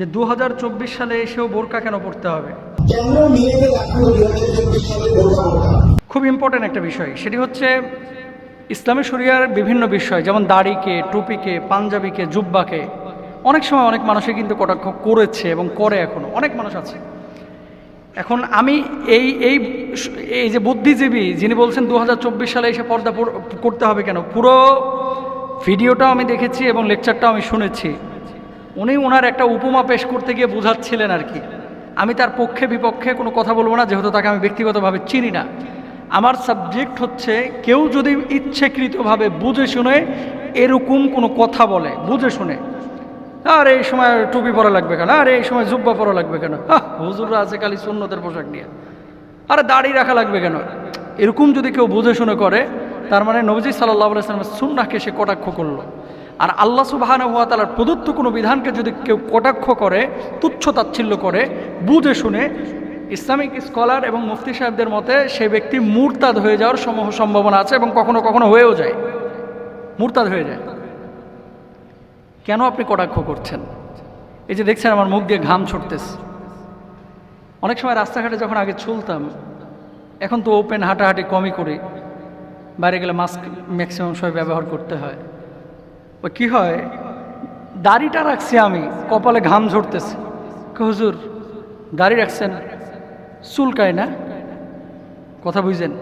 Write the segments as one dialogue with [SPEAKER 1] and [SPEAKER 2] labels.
[SPEAKER 1] যে দু হাজার চব্বিশ সালে এসেও বোরকা কেন পড়তে হবে? খুব ইম্পর্ট্যান্ট একটা বিষয়। সেটি হচ্ছে ইসলামী শরিয়ার বিভিন্ন বিষয় যেমন দাড়িকে টুপিকে পাঞ্জাবিকে জুব্বাকে। অনেক সময় অনেক মানুষই কিন্তু কটাক্ষ করেছে এবং করে এখনও অনেক মানুষ আছে। এখন আমি এই এই এই যে বুদ্ধিজীবী যিনি বলছেন দু হাজার চব্বিশ সালে এসে পর্দা পর- করতে হবে কেন পুরো ভিডিওটাও আমি দেখেছি এবং লেকচারটাও আমি শুনেছি। উনি ওনার একটা উপমা পেশ করতে গিয়ে বোঝাচ্ছিলেন আর কি। আমি তার পক্ষে বিপক্ষে কোনো কথা বলব না, যেহেতু তাকে আমি ব্যক্তিগতভাবে চিনি না। আমার সাবজেক্ট হচ্ছে, কেউ যদি ইচ্ছাকৃতভাবে বুঝে শুনে এরকম কোনো কথা বলে, বুঝে শুনে, আর, এই সময় টুপি পরা লাগবে কেন? আর, এই সময় জুব্বা পরা লাগবে কেন? হুজুররা আছে খালি সুন্নতের পোশাক নিয়ে। আরে, দাড়ি রাখা লাগবে কেন? এরকম যদি কেউ বুঝে শুনে করে, তার মানে নবজি সাল্লাহ সাল্লামের সুন্নাকে সে কটাক্ষ করল। আর আল্লাহ সুবাহান হুয়া তালার প্রদত্ত কোনো বিধানকে যদি কেউ কটাক্ষ করে, তুচ্ছ তাচ্ছিল্য করে, বুঝে শুনে, ইসলামিক স্কলার এবং মুফতি সাহেবদের মতে সে ব্যক্তি মুরতাদ হয়ে যাওয়ার সমূহ সম্ভাবনা আছে এবং কখনো কখনো হয়েও যায়। মুরতাদ হয়ে যায়। কেন আপনি কটাক্ষ করছেন? এই যে দেখছেন আমার মুখ দিয়ে ঘাম ছুটতেছে। অনেক সময় রাস্তাঘাটে যখন আগে চলতাম, এখন তো ওপেন হাঁটাহাঁটি কমই করি। বাইরে গেলে মাস্ক ম্যাক্সিমাম সময় ব্যবহার করতে হয়। কী হয়? দাড়িটা রাখছি আমি, কপালে ঘাম ঝরতেছে। হুজুর, দাড়ি রাখছেন? চুলকায় না? কথা বুঝছেন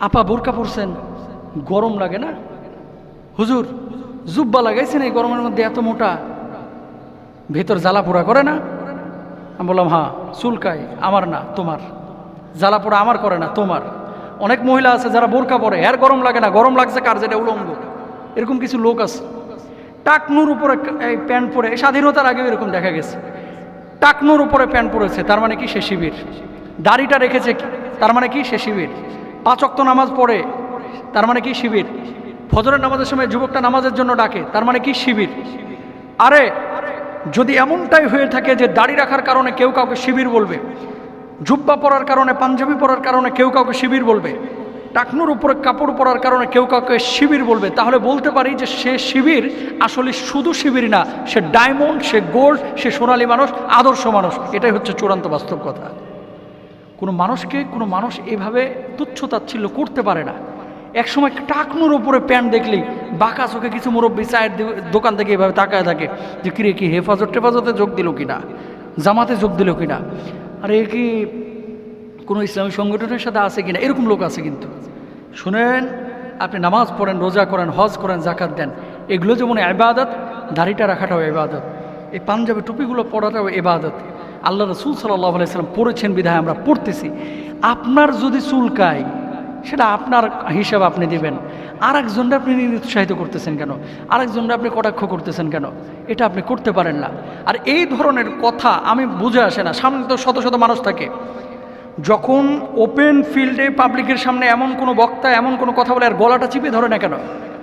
[SPEAKER 1] আপা বোরকা পরছেন, গরম লাগে না? হুজুর, জুব্বা লাগাইছেন এই গরমের মধ্যে এত মোটা? ভেতর জ্বালা পোড়া করে না? আমি বললাম হ্যাঁ চুলকাই আমার না, তোমার। জ্বালা পোড়া আমার করে না, তোমার। অনেক মহিলা আছে যারা বোরকা পরে, এর গরম লাগে না, গরম লাগছে কার যেটা উলঙ্গ? এরকম কিছু লোক আছে। টাকনুর উপরে প্যান্ট পরে স্বাধীনতার আগেও এরকম দেখা গেছে। টাকনুর উপরে প্যান্ট পরেছে, তার মানে কি সে শিবির? দাড়িটা রেখেছে? তার মানে কি সে শিবির? পাঁচ অক্ত নামাজ পড়ে, তার মানে কি শিবির? ফজরের নামাজের সময় যুবকটা নামাজের জন্য ডাকে, তার মানে কি শিবির? আরে, যদি এমনটাই হয়ে থাকে যে দাড়ি রাখার কারণে কেউ কাউকে শিবির বলবে, জুব্বা পরার কারণে, পাঞ্জাবি পরার কারণে কেউ কাউকে শিবির বলবে টাকনুর উপরে কাপড় পরার কারণে কেউ কাউকে শিবির বলবে। তাহলে বলতে পারি যে সে শিবির আসলে শুধু শিবির না, সে ডায়মন্ড, সে গোল্ড, সে সোনালী মানুষ, আদর্শ মানুষ। এটাই হচ্ছে চূড়ান্ত বাস্তব কথা। কোনো মানুষকে, কোনো মানুষ এভাবে তুচ্ছ তাচ্ছিল্য করতে পারে না। একসময় টাকনুর উপরে প্যান্ট দেখলেই বাঁকা চোখে কিছু মুরব্বী চায়ের দোকান থেকে এভাবে তাকায় থাকে যে, কিরে, কি হেফাজত টেফাজতে যোগ দিল কিনা? জামাতে যোগ দিল কিনা? আর কি কোনো ইসলামী সংগঠনের সাথে আছে কিনা? এরকম লোক আছে কিন্তু। শুনেন, আপনি নামাজ পড়েন, রোজা করেন, হজ করেন জাকাত দেন, এগুলো যেমন এবাদত দাড়িটা রাখাটাও এবাদত এই পাঞ্জাবি টুপিগুলো পড়াটাও এবাদত আল্লাহ রসুল সাল্লাহ আলাইসাল্লাম পড়েছেন বিধায় আমরা পড়তেছি। আপনার যদি চুলকায় সেটা আপনার হিসাব আপনি দিবেন। আর একজনটা আপনি নিরুৎসাহিত করতেছেন কেন? আরেকজনটা আপনি কটাক্ষ করতেছেন কেন? এটা আপনি করতে পারেন না। আর এই ধরনের কথা আমি বুঝে আসে না। সামনে তো শত শত মানুষ থাকে। যখন ওপেন ফিল্ডে পাবলিকের সামনে এমন কোনো বক্তা, এমন কোনো কথা বলে, আর গলাটা চিপে ধরে না কেন?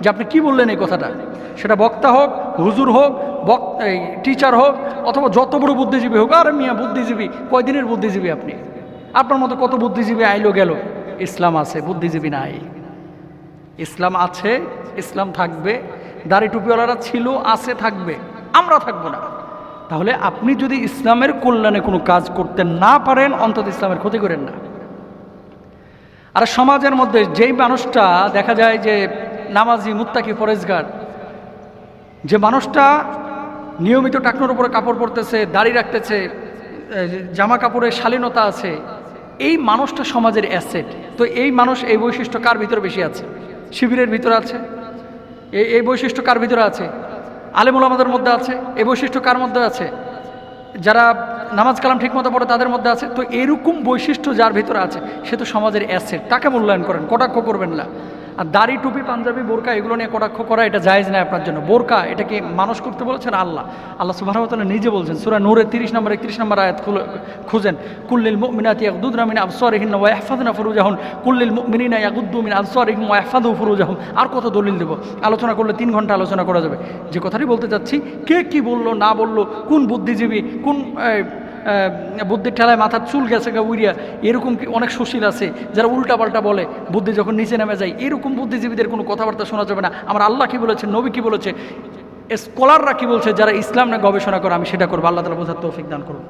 [SPEAKER 1] যে আপনি কি বললেন এই কথাটা? সেটা বক্তা হোক, হুজুর হোক, বক টিচার হোক, অথবা যত বড় বুদ্ধিজীবী হোক, আর মিয়া বুদ্ধিজীবী, কয়দিনের বুদ্ধিজীবী আপনি? আপনার মতো কত বুদ্ধিজীবী আইলো গেল? ইসলাম আছে, বুদ্ধিজীবী নাই। ইসলাম আছে, ইসলাম থাকবে, দাড়ি টুপিওয়ালারা ছিল, আছে, থাকবে, আমরা থাকব না। তাহলে আপনি যদি ইসলামের কল্যাণে কোনো কাজ করতে না পারেন, অন্তত ইসলামের ক্ষতি করেন না। আর সমাজের মধ্যে যেই মানুষটা, দেখা যায় যে নামাজি, মুত্তাকি, ফরেজগার, যে মানুষটা নিয়মিত টাকনোর উপরে কাপড় পরতেছে, দাড়ি রাখতেছে জামা কাপড়ের শালীনতা আছে, এই মানুষটা সমাজের অ্যাসেট তো এই মানুষ এই বৈশিষ্ট্য কার ভিতরে বেশি আছে? শিবিরের ভিতরে আছে? এই বৈশিষ্ট্য কার ভিতরে আছে? আলেমুল আমাদের মধ্যে আছে, এ বৈশিষ্ট্য কার মধ্যে আছে? যারা নামাজ কালাম ঠিকমতো পড়ে তাদের মধ্যে আছে, তো এরকম বৈশিষ্ট্য যার ভিতরে আছে, সে তো সমাজের অ্যাসেট তাকে মূল্যায়ন করেন, কটাক্ষ করবেন না। আর দাড়ি, টুপি, পাঞ্জাবি, বোরকা, এগুলো নিয়ে কটাক্ষ করা এটা জায়েজ না আপনার জন্য। বোরকা, এটাকে মানুষ করতে বলেছেন আল্লাহ। আল্লাহ সুবাহতালা নিজে বলছেন, সুরা নূরের তিরিশ নম্বর, একত্রিশ নম্বর আয়াত খুঁজেন। কুল্লিল মিনাতি ইয়াকুদুদনা মিন আবসারিহিন ওয়া ইয়াহফাযনা ফুরুজাহুন। কুল্লিল মুমিনিনা ইয়াগুদ্দু মিন আবসারিহিম ওয়া ইয়াহফাযু ফুরুজাহুম। আর কত দলিল দেব? আলোচনা করলে তিন ঘণ্টা আলোচনা করা যাবে। যে কথাটি বলতে চাচ্ছি, কে কি বলল, না বলল, কোন বুদ্ধিজীবী, কোন বুদ্ধির ঠেলায় মাথার চুল গেছে গা উড়িয়া এরকম কি অনেক সুশীল আছে যারা উল্টাপাল্টা বলে, বুদ্ধি যখন নিচে নেমে যায়, এরকম বুদ্ধিজীবীদের কোনো কথাবার্তা শোনা যাবে না। আমার আল্লাহ কী বলেছে, নবী কী বলেছে, স্কলাররা কী বলছে, যারা ইসলাম না গবেষণা করে, আমি সেটা করব। আল্লাহ তালা বোঝার তৌফিক দান করুন।